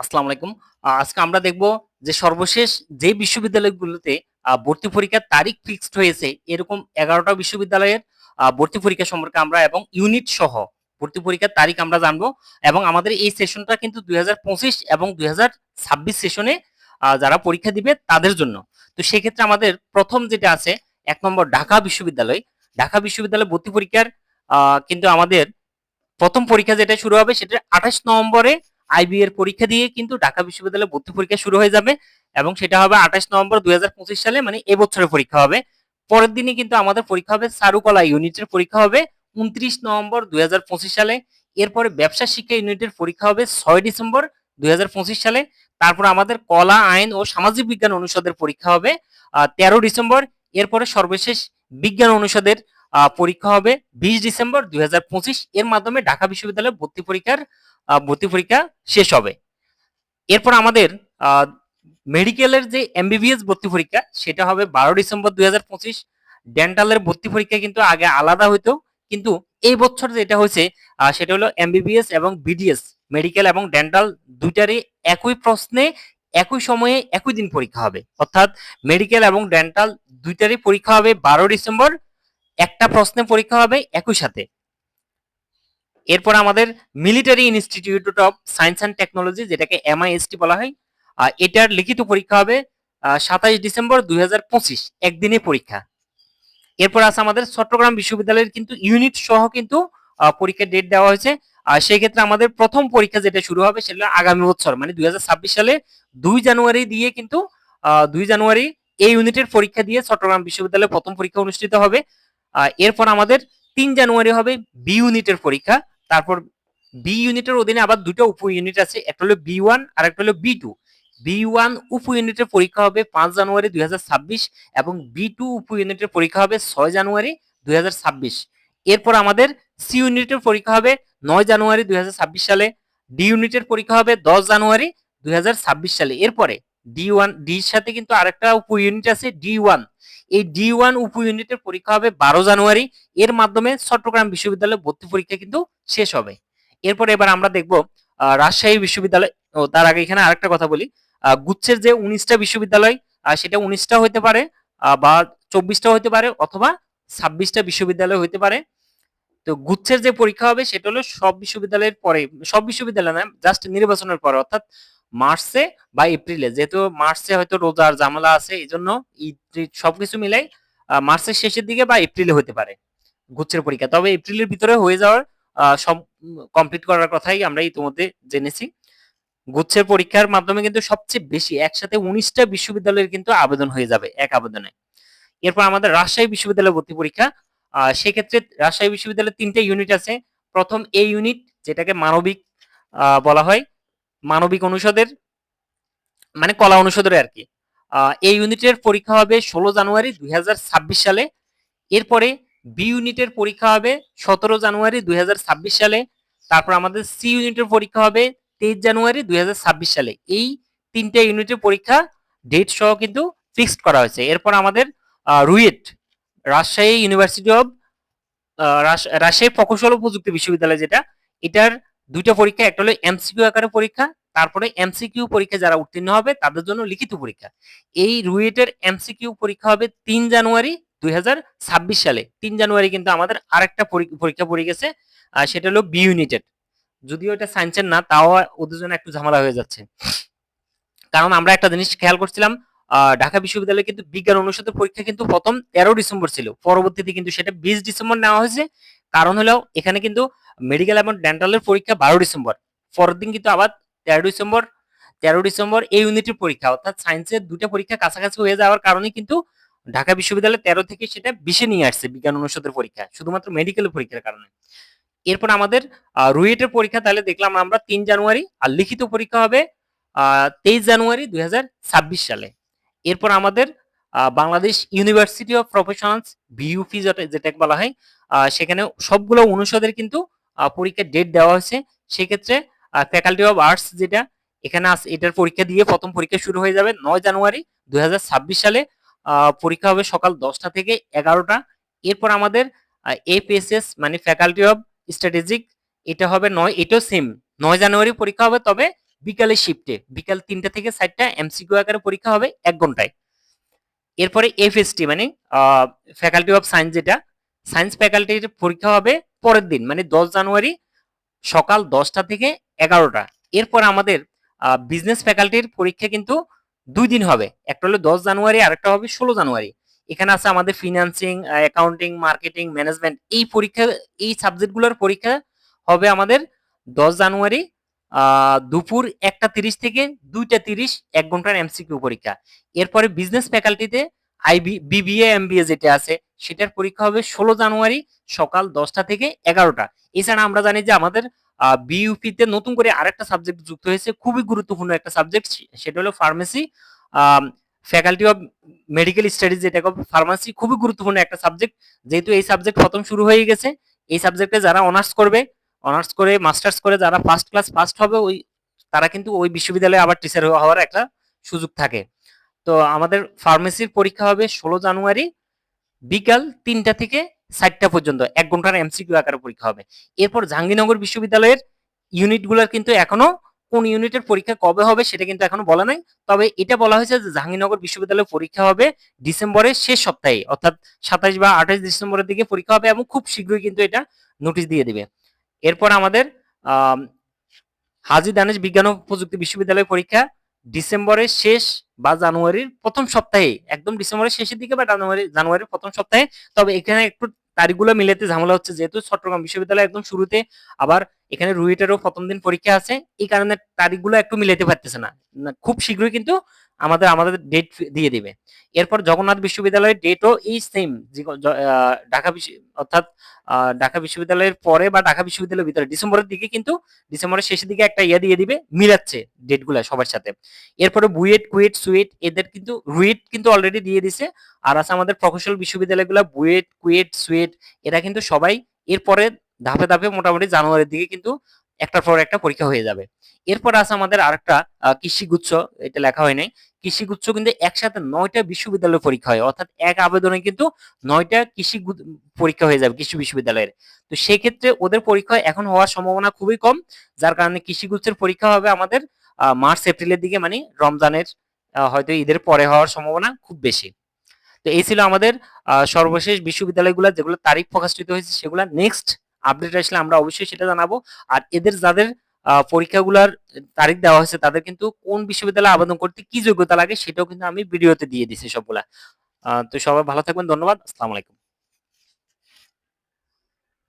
আসসালামু আলাইকুম। আজকে আমরা দেখব যে সর্বশেষ যে বিশ্ববিদ্যালয়গুলোতে ভর্তি পরীক্ষার তারিখ ফিক্সড হয়েছে, এরকম এগারোটা বিশ্ববিদ্যালয়ের ভর্তি পরীক্ষা সম্পর্কে আমরা এবং ইউনিট সহ ভর্তি পরীক্ষার তারিখ আমরা জানব এবং আমাদের এই সেশনটা কিন্তু ২০২৫ এবং ২০২৬ সেশনে যারা পরীক্ষা দিবে তাদের জন্য। তো সেক্ষেত্রে আমাদের প্রথম যেটা আছে, এক নম্বর ঢাকা বিশ্ববিদ্যালয়। ঢাকা বিশ্ববিদ্যালয়ে ভর্তি পরীক্ষার কিন্তু আমাদের প্রথম পরীক্ষা যেটা শুরু হবে সেটা ২৮ নভেম্বরে আইবি এর পরীক্ষা দিয়ে কিন্তু ঢাকা বিশ্ববিদ্যালয়ে ভর্তি পরীক্ষা শুরু হয়ে যাবে এবং সেটা হবে ২৮ নভেম্বর ২০২৫ সালে মানে এবছরের পরীক্ষা হবে। পরের দিনই কিন্তু আমাদের পরীক্ষা হবে চারুকলা ইউনিটের পরীক্ষা হবে ২৯ নভেম্বর ২০২৫ সালে। এরপরে ব্যবসা শিক্ষা ইউনিটের পরীক্ষা হবে ছয় ডিসেম্বর ২০২৫ সালে। তারপর আমাদের কলা, আইন ও সামাজিক বিজ্ঞান অনুষদের পরীক্ষা হবে ১৩ ডিসেম্বর। এরপরে সর্বশেষ বিজ্ঞান অনুষদের পরীক্ষা হবে ২০ ডিসেম্বর ২০২৫ এর মাধ্যমে ঢাকা বিশ্ববিদ্যালয়ে ভর্তি পরীক্ষার ভর্তি পরীক্ষা শেষ হবে। এরপর আমাদের মেডিকেলের যে এমবিবিএস ভর্তি পরীক্ষা, সেটা হবে ১২ ডিসেম্বর ২০২৫। ডেন্টালের ভর্তি পরীক্ষা কিন্তু আগে আলাদা হইতো। কিন্তু এই বছর যেটা হয়েছে সেটা হলো এমবিবিএস এবং বিডিএস, মেডিকেল এবং ডেন্টাল ২ টারই একই প্রশ্নে, একই সময়ে একই দিন পরীক্ষা হবে। অর্থাৎ মেডিকেল এবং ডেন্টাল দুইটারই পরীক্ষা হবে ১২ ডিসেম্বর। একটা প্রশ্নে পরীক্ষা হবে একই সাথে। এরপর আমাদের military institute of science and technology, যেটাকে এমআইএসটি বলা হয়। এটার লিখিত পরীক্ষা হবে ২৭ ডিসেম্বর ২০২৫ একদিনের পরীক্ষা। এরপর আছে আমাদের চট্টগ্রাম বিশ্ববিদ্যালয়ের কিন্তু ইউনিট সহ কিন্তু পরীক্ষার ডেট দেওয়া হয়েছে। আর সেক্ষেত্রে আমাদের প্রথম পরীক্ষা যেটা শুরু হবে সেটা আগামী বছর মানে ২০২৬ সালে দুই জানুয়ারি দিয়ে কিন্তু ২ জানুয়ারি এই ইউনিটের পরীক্ষা দিয়ে চট্টগ্রাম বিশ্ববিদ্যালয়ে প্রথম পরীক্ষা অনুষ্ঠিত হবে। এরপর আমাদের তিন জানুয়ারি হবে বি ইউনিটের পরীক্ষা। তারপর বি ইউনিটের অধীনে আবার ২ টা উপ ইউনিট আছে। একটা হলো বি1 আরেকটা হলো বি2। বি1 উপ ইউনিটের পরীক্ষা হবে পাঁচ জানুয়ারি ২০২৬ এবং বি টু উপ ইউনিটের পরীক্ষা হবে ছয় জানুয়ারি ২০২৬। এরপর আমাদের সি ইউনিটের পরীক্ষা হবে নয় জানুয়ারি ২০২৬ সালে। ডি ইউনিটের পরীক্ষা হবে ১০ জানুয়ারি ২০২৬ সালে। এরপরে ডি1 ডির সাথে কিন্তু আরেকটা উপ ইউনিট আছে ডি1। এই ডি1 উপ ইউনিটের পরীক্ষা হবে ১২ জানুয়ারি। এর মাধ্যমে চট্টগ্রাম বিশ্ববিদ্যালয়ে ভর্তি পরীক্ষা কিন্তু শেষ হবে। এরপরে এবার আমরা দেখব রাজশাহী বিশ্ববিদ্যালয়, ও তার আগে এখানে আরেকটা কথা বলি। গুচ্ছের যে উনিশটা বিশ্ববিদ্যালয় সেটা ১৯ টা হইতে পারে বা ২৪ টা হইতে পারে অথবা ছাব্বিশটা বিশ্ববিদ্যালয় হইতে পারে। তো গুচ্ছের যে পরীক্ষা হবে, সেটা হলো সব বিশ্ববিদ্যালয়ের পরে, সব বিশ্ববিদ্যালয় না, জাস্ট নির্বাচনের পরে, অর্থাৎ মার্চে বা এপ্রিলে যেহেতু মার্চে হয়তো রোজার ঝামেলা আছে ঈদ টিদ সবকিছু মিলাই মার্চের শেষের দিকে বা এপ্রিলে হতে পারে গুচ্ছের পরীক্ষা। তবে এপ্রিলের ভিতরে হয়ে যাওয়ার সব কমপ্লিট করার কথাই আমরা ইতিমধ্যে জেনেছি। গুচ্ছের পরীক্ষার মাধ্যমে কিন্তু সবচেয়ে বেশি একসাথে উনিশটা বিশ্ববিদ্যালয়ের কিন্তু আবেদন হয়ে যাবে এক আবেদনে। এরপর আমাদের রাজশাহী বিশ্ববিদ্যালয়ে ভর্তি পরীক্ষা। সেক্ষেত্রে রাজশাহী বিশ্ববিদ্যালয়ে ৩ টা ইউনিট আছে। প্রথম এ ইউনিট যেটাকে মানবিক বলা হয়। মানবিক অনুষদের মানে কলা অনুষদের আরকি। আ এই ইউনিটের পরীক্ষা হবে ১৬ জানুয়ারি ২০২৬ সালে। এরপরে বি ইউনিটের পরীক্ষা হবে ১৭ জানুয়ারি ২০২৬ সালে। তারপর আমাদের সি ইউনিটের পরীক্ষা হবে ২৩ জানুয়ারি ২০২৬ সালে। এই ৩ টা ইউনিটের পরীক্ষা ডেট সহ কিন্তু ফিক্সড করা হয়েছে। এরপর আমাদের রুয়েট, রাজশাহী ইউনিভার্সিটি রাজ রাজশাহী প্রকৌশল ও প্রযুক্তি বিশ্ববিদ্যালয় যেটা, এটার ২ টা পরীক্ষা, একটা হলো এমসিকিউ আকারে পরীক্ষা। তারপরে এমসিকিউ পরীক্ষা যারা উত্তীর্ণ হবে তাদের জন্য লিখিত পরীক্ষা। এই রুয়েটের এমসিকিউ পরীক্ষা হবে ৩ জানুয়ারি ২০২৬ সালে। তিন জানুয়ারি কিন্তু আমাদের আরেকটা পরী পরীক্ষা পড়ে গেছে। সেটা হলো বি ইউনিটের। যদিও এটা সায়েন্সের না, তাও ওদের জন্য একটু ঝামেলা হয়ে যাচ্ছে। কারণ আমরা একটা জিনিস খেয়াল করছিলাম ঢাকা বিশ্ববিদ্যালয়ে কিন্তু বিজ্ঞান অনুষদের পরীক্ষা কিন্তু ১ম ১৩ ডিসেম্বর ছিল। পরবর্তীতে কিন্তু সেটা ২০ ডিসেম্বর নেওয়া হয়েছে। কারণ হলো এখানে কিন্তু মেডিকেল এবং ডেন্টালের পরীক্ষা ১২ ডিসেম্বর। পরের দিন কিন্তু আবার ১৩ ডিসেম্বর ১৩ ডিসেম্বর এই ইউনিটের পরীক্ষা অর্থাৎ সায়েন্সের ২ টা পরীক্ষা কাছাকাছি হয়ে যাওয়ার কারণে কিন্তু ঢাকা বিশ্ববিদ্যালয় ১৩ থেকে সেটা ২০ এ নিয়ে আসছে বিজ্ঞান অনুষদের পরীক্ষা। শুধুমাত্র মেডিকেলের পরীক্ষার কারণে। এরপর আমাদের রুয়েটের পরীক্ষা তাহলে দেখলাম আমরা তিন জানুয়ারি, আর লিখিত পরীক্ষা হবে ২৩ জানুয়ারি ২০২৬ সালে। এরপর আমাদের Bangladesh university of professionals BUP যেটা, যেটাকে বলা হয়। সেখানে সবগুলো অনুষদের কিন্তু পরীক্ষার ডেট দেওয়া হয়েছে। সেক্ষেত্রে ফ্যাকাল্টি অফ আর্টস যেটা, এখানে এটার পরীক্ষা দিয়ে প্রথম পরীক্ষা শুরু হয়ে যাবে নয় জানুয়ারি ২০২৬ সালে। পরীক্ষা হবে সকাল দশটা থেকে এগারোটা এরপর আমাদের, আ এফএসএস মানে ফ্যাকাল্টি অফ স্ট্র্যাটেজিক এটা হবে নয়, এটাও সেম নয় জানুয়ারি পরীক্ষা হবে, তবে বিকালের শিফটে বিকাল তিনটা থেকে চারটা এমসিকিউ আকারে পরীক্ষা হবে এক ঘন্টায়। এরপরে এফএসটি মানে ফ্যাকাল্টি অফ সায়েন্স যেটা সায়েন্স ফ্যাকাল্টির পরীক্ষা হবে পরের দিন মানে দশ জানুয়ারি সকাল দশটা থেকে এগারোটা। এরপর আমাদের বিজনেস ফ্যাকাল্টির পরীক্ষা কিন্তু দুই দিন হবে। একটা হলো দশ জানুয়ারি আর একটা হবে ষোলো জানুয়ারি। এখানে আছে আমাদের ফিনান্সিং অ্যাকাউন্টিং মার্কেটিং ম্যানেজমেন্ট এই পরীক্ষা, এই সাবজেক্টগুলোর পরীক্ষা হবে আমাদের দশ জানুয়ারি দুপুর একটা তিরিশ থেকে দুইটা তিরিশ, এক ঘণ্টার এমসিকিউ পরীক্ষা। এরপরে বিজনেস ফ্যাকাল্টিতে আইবি বিবিএ এমবিএ যেটা আছে, সেটার পরীক্ষা হবে ষোলো জানুয়ারি সকাল দশটা থেকে এগারোটা। এছাড়া আমরা জানি যে আমাদের বিইউপি তে নতুন করে আরেকটা সাবজেক্ট যুক্ত হয়েছে, খুবই গুরুত্বপূর্ণ একটা সাবজেক্ট সেটা হলো pharmacy faculty of medical studies যেটা ফার্মাসি খুবই গুরুত্বপূর্ণ একটা সাবজেক্ট যেহেতু এই সাবজেক্ট প্রথম শুরু হয়ে গেছে, এই সাবজেক্টে যারা অনার্স করবে অনার্স করে, মাস্টার্স করে যারা ফার্স্ট ক্লাস ফার্স্ট হবে, ওই তারা কিন্তু ওই বিশ্ববিদ্যালয়ে আবার টিচার হওয়ার একটা সুযোগ থাকে। তো আমাদের ফার্মেসির পরীক্ষা হবে ষোলো জানুয়ারি বিকাল তিনটা থেকে চারটা পর্যন্ত। এক ঘণ্টার এমসিকিউ আকারে পরীক্ষা হবে। এরপর জাহাঙ্গীরনগর বিশ্ববিদ্যালয়ের ইউনিটগুলোর কিন্তু এখনও কোন ইউনিটের পরীক্ষা কবে হবে সেটা কিন্তু এখনও বলা নাই। তবে এটা বলা হয়েছে যে জাহাঙ্গীরনগর বিশ্ববিদ্যালয়ের পরীক্ষা হবে ডিসেম্বরের শেষ সপ্তাহে, অর্থাৎ সাতাশ বা আঠাশ ডিসেম্বরের দিকে পরীক্ষা হবে এবং খুব শীঘ্রই কিন্তু এটা নোটিশ দিয়ে দিবে। এরপর আমাদের আম, হাজী দানেশ বিজ্ঞান ও প্রযুক্তি বিশ্ববিদ্যালয়ের পরীক্ষা ডিসেম্বরের শেষ বা জানুয়ারির প্রথম সপ্তাহে একদম ডিসেম্বরের শেষের দিকে বা জানুয়ারি জানুয়ারির প্রথম সপ্তাহে। তবে এখানে একটু তারিখগুলো মিলাতে ঝামেলা হচ্ছে যেহেতু চট্টগ্রাম বিশ্ববিদ্যালয় একদম শুরুতে আবার এখানে রুইটারও প্রথম দিন পরীক্ষা আছে। এই কারণে তারিখগুলো একটু মিলাতে পারতেছে না, খুব শীঘ্রই কিন্তু আমাদের আমাদের ডেট দিয়ে দিবে। এরপর জগন্নাথ বিশ্ববিদ্যালয়ের ডেটও এই সেম ঢাকা বিশ্ব অর্থাৎ ঢাকা বিশ্ববিদ্যালয়ের পরে বা ঢাকা বিশ্ববিদ্যালয়ের ভিতরে ডিসেম্বরের দিকে কিন্তু ডিসেম্বরের শেষের দিকে একটা ইয়ে দিয়ে দিবে মিলাচ্ছে ডেটগুলো সবার সাথে। এরপরে বুয়েট কুয়েট সুয়েট এদের কিন্তু রুয়েট কিন্তু অলরেডি দিয়ে দিছে আর আছে আমাদের প্রকৌশল বিশ্ববিদ্যালয়গুলো বুয়েট কুয়েট সুয়েট এরা কিন্তু সবাই এরপরে ধাপে ধাপে মোটামুটি জানুয়ারির দিকে কিন্তু একটার পর একটা পরীক্ষা হয়ে যাবে। এরপর আছে আমাদের আরেকটা আহ, কৃষিগুচ্ছ এটা লেখা হয় নাই। কৃষিগুচ্ছ কিন্তু একসাথে নয়টা বিশ্ববিদ্যালয় পরীক্ষা হয়। অর্থাৎ এক আবেদনে কিন্তু নয়টা কৃষি পরীক্ষা হয়ে যাবে কৃষি বিশ্ববিদ্যালয়ের। তো সেক্ষেত্রে ওদের পরীক্ষা এখন হওয়ার সম্ভাবনা খুবই কম, যার কারণে কৃষিগুচ্ছের পরীক্ষা হবে আমাদের মার্চ, এপ্রিলের দিকে মানে রমজানের হয়তো ঈদের পরে হওয়ার সম্ভাবনা খুব বেশি। তো এই ছিল আমাদের সর্বশেষ বিশ্ববিদ্যালয়গুলো, যেগুলো তারিখ প্রকাশিত হয়েছে, সেগুলো নেক্সট আপডেট আসলে আমরা অবশ্যই সেটা জানাব। আর এদের যাদের পরীক্ষাগুলোর তারিখ দেওয়া হয়েছে, তাদের কিন্তু কোন বিশ্ববিদ্যালয়ে আবেদন করতে কি যোগ্যতা লাগে সেটাও কিন্তু আমি ভিডিওতে দিয়ে দিছি সবগুলা। তো সবাই ভালো থাকবেন, ধন্যবাদ, আসসালামু আলাইকুম।